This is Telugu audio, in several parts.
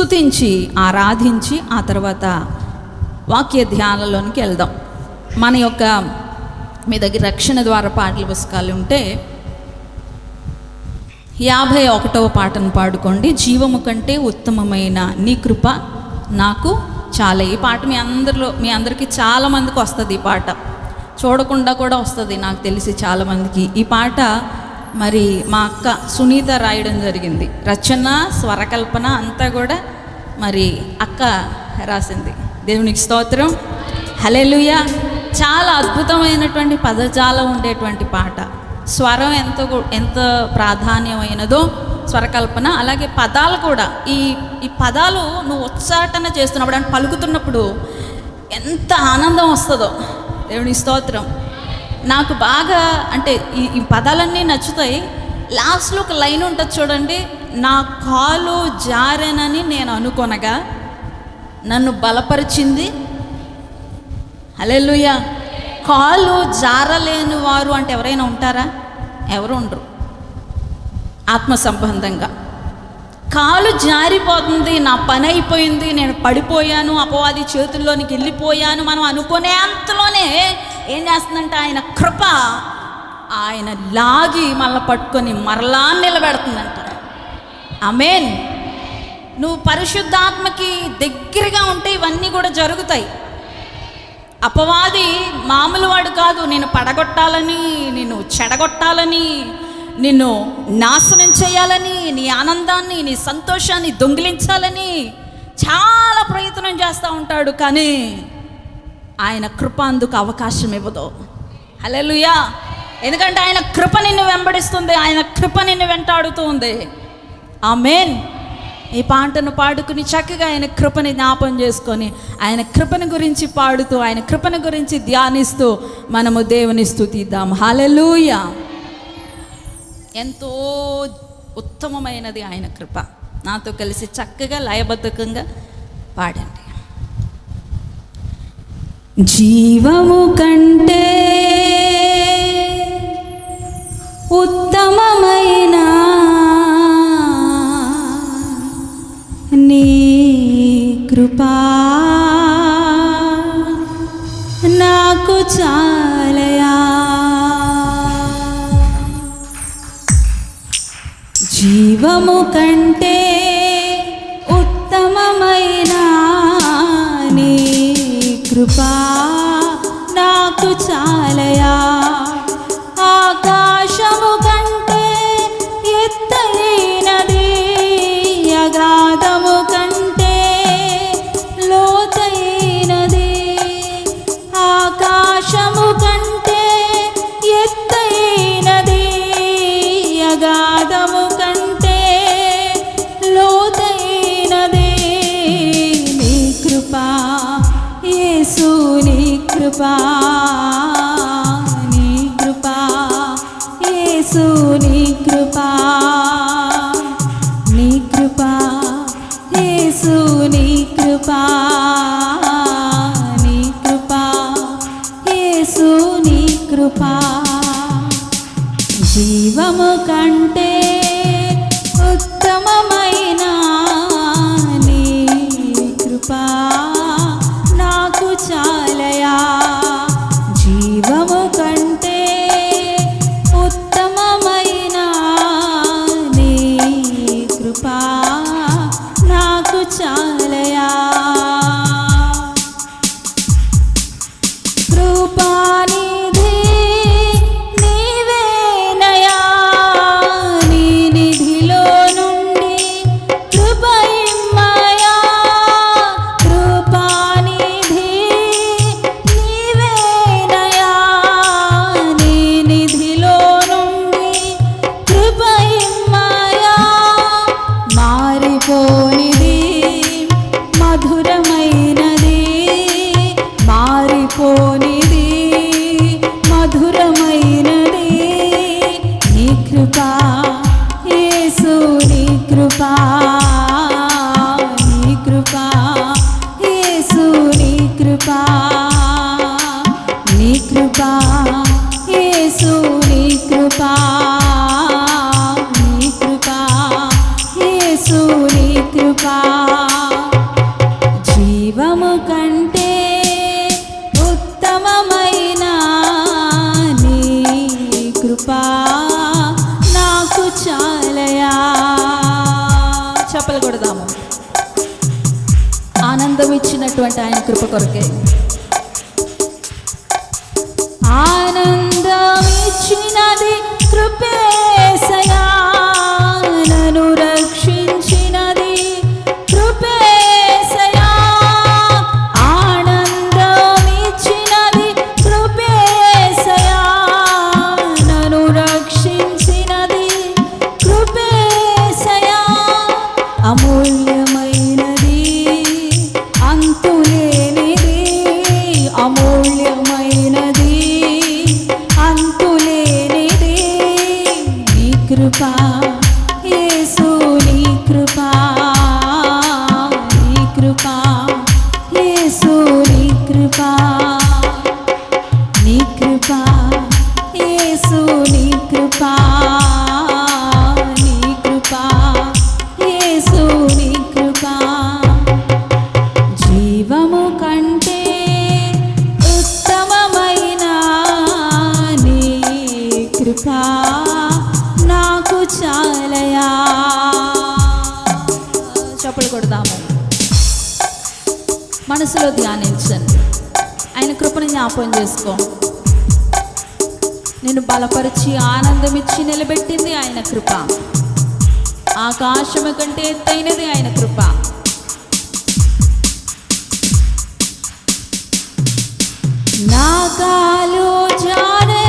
స్థుతించి ఆరాధించి ఆ తర్వాత వాక్య ధ్యానంలోనికి వెళ్దాం. మన యొక్క మీ దగ్గర రక్షణ ద్వారా పాటల పుస్తకాలు ఉంటే యాభై ఒకటవ పాటను పాడుకోండి. జీవము కంటే ఉత్తమమైన నీ కృప నాకు చాలా. ఈ పాట మీ అందరిలో మీ అందరికీ చాలా మందికి వస్తుంది ఈ పాట. చూడకుండా కూడా వస్తుంది నాకు తెలిసి చాలామందికి ఈ పాట మరి మా అక్క సునీత రాయడం జరిగింది. రచన స్వరకల్పన అంతా కూడా మరి అక్క రాసింది. దేవునికి స్తోత్రం. హలెలుయ చాలా అద్భుతమైనటువంటి పదజాలం ఉండేటువంటి పాట. స్వరం ఎంత గు- ఎంత ప్రాధాన్యమైనదో స్వరకల్పన అలాగే పదాలు కూడా. ఈ ఈ పదాలు నువ్వు ఉచ్చాటన చేస్తున్నప్పుడు అంటే పలుకుతున్నప్పుడు ఎంత ఆనందం వస్తుందో. దేవుని స్తోత్రం. నాకు బాగా అంటే ఈ ఈ పదాలన్నీ నచ్చుతాయి. లాస్ట్లో ఒక లైన్ ఉంటుంది చూడండి నా కాలు జారేనని నేను అనుకొనగా నన్ను బలపరిచింది. అలెలుయ కాలు జారలేని వారు అంటే ఎవరైనా ఉంటారా? ఎవరు ఉండరు. ఆత్మ సంబంధంగా కాలు జారిపోతుంది నా పని అయిపోయింది నేను పడిపోయాను అపవాది చేతుల్లోనికి వెళ్ళిపోయాను మనం అనుకునే అంతలోనే ఏం చేస్తుందంటే ఆయన కృప ఆయన లాగి మళ్ళీ పట్టుకొని మరలా నిలబెడుతుందంట. అమేన్ నువ్వు పరిశుద్ధాత్మకి దగ్గరగా ఉంటే ఇవన్నీ కూడా జరుగుతాయి. అపవాది మామూలు వాడు కాదు నేను పడగొట్టాలని నిన్ను చెడగొట్టాలని నిన్ను నాశనం చేయాలని నీ ఆనందాన్ని నీ సంతోషాన్ని దొంగిలించాలని చాలా ప్రయత్నం చేస్తూ ఉంటాడు కానీ ఆయన కృప అందుకు అవకాశం ఇవ్వదు. హలెలుయా ఎందుకంటే ఆయన కృప నిన్ను వెంబడిస్తుంది ఆయన కృప నిన్ను వెంటాడుతూ ఉంది. ఆమెన్. ఈ పాటను పాడుకుని చక్కగా ఆయన కృపని జ్ఞాపం చేసుకొని ఆయన కృపను గురించి పాడుతూ ఆయన కృపను గురించి ధ్యానిస్తూ మనము దేవుని స్థుతిద్దాం. హాలెలూయ ఎంతో ఉత్తమమైనది ఆయన కృప. నాతో కలిసి చక్కగా లయబద్ధకంగా పాడండి. జీవము కంటే ఉత్తమమైన నీ కృపా నాకు చాలయా. జీవము కంటే కృపా యేసుని కృపా నీ కృపా యేసు కృపా నీ కృపా యేసు కృపా నీ కృపా యేసు కృపా. జీవము కంటే మధురమైనది మారిపోనిది దక్షిణాది కృపేశయా జ్ఞాపం చేసుకో. నిన్ను బలపరిచి ఆనందం ఇచ్చి నిలబెట్టింది ఆయన కృప. ఆకాశం కంటే ఎత్తైనది ఆయన కృప. నాగాలు జాన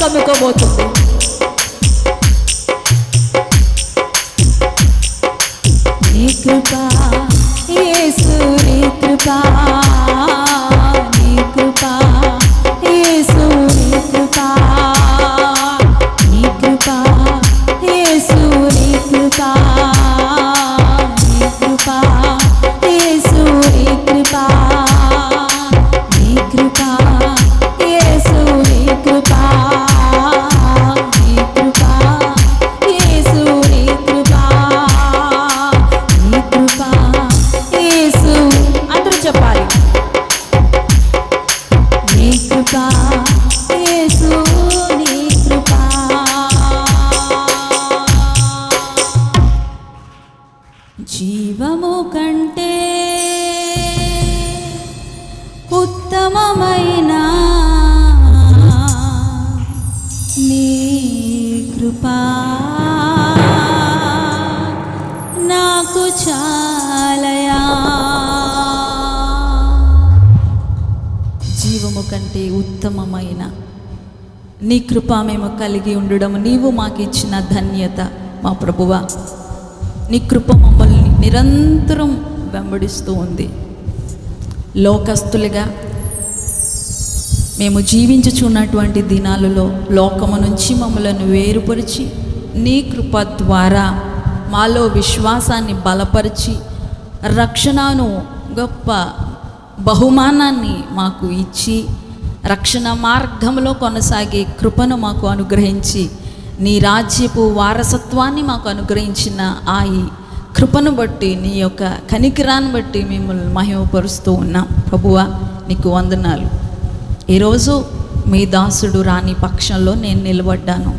તમે કહો તમે કૃપા జీవము కంటే ఉత్తమమైన నీ కృపా. నాకు చాలయా. జీవము కంటే ఉత్తమమైన నీ కృప మేము కలిగి ఉండడం నీవు మాకిచ్చిన ధన్యత మా ప్రభువ. నీ కృప మమ్మల్ని నిరంతరం వెంబడిస్తూ ఉంది. లోకస్తులుగా మేము జీవించుచున్నటువంటి దినాలలో లోకము నుంచి మమ్మలను వేరుపరిచి నీ కృప ద్వారా మాలో విశ్వాసాన్ని బలపరిచి రక్షణను గొప్ప బహుమానాన్ని మాకు ఇచ్చి రక్షణ మార్గంలో కొనసాగే కృపను మాకు అనుగ్రహించి నీ రాజ్యపు వారసత్వాన్ని మాకు అనుగ్రహించిన ఆ కృపను బట్టి నీ యొక్క కనికిరాన్ని బట్టి మిమ్మల్ని మహిమపరుస్తూ ఉన్నాం. ప్రభువా నీకు వందనాలు. ఈరోజు మీ దాసుడు రాని పక్షంలో నేను నిలబడ్డాను.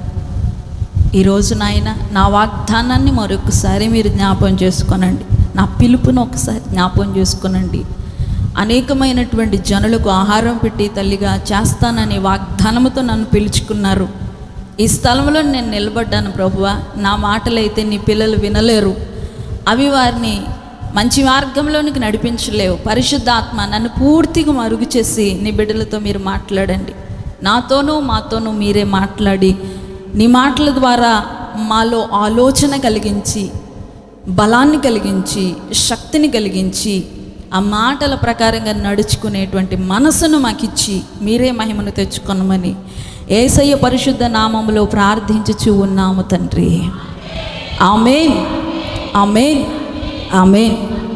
ఈరోజు నాయన నా వాగ్దానాన్ని మరొకసారి మీరు జ్ఞాపం చేసుకోనండి. నా పిలుపును ఒకసారి జ్ఞాపం చేసుకోనండి. అనేకమైనటువంటి జనులకు ఆహారం పెట్టి తల్లిగా చేస్తాననే వాగ్దానముతో నన్ను పిలుచుకున్నారు. ఈ స్థలంలో నేను నిలబడ్డాను ప్రభువ. నా మాటలైతే నీ పిల్లలు వినలేరు. అవి వారిని మంచి మార్గంలోనికి నడిపించలేవు. పరిశుద్ధాత్మ నన్ను పూర్తిగా మరుగు చేసి నీ బిడ్డలతో మీరు మాట్లాడండి. నాతోనూ మాతోనూ మీరే మాట్లాడి నీ మాటల ద్వారా మాలో ఆలోచన కలిగించి బలాన్ని కలిగించి శక్తిని కలిగించి ఆ మాటల ప్రకారంగా నడుచుకునేటువంటి మనసును మాకిచ్చి మీరే మహిమను తెచ్చుకొనమని ఏసయ్య పరిశుద్ధ నామములో ప్రార్థించుచు ఉన్నాము తండ్రి. ఆమె Amen. Amen.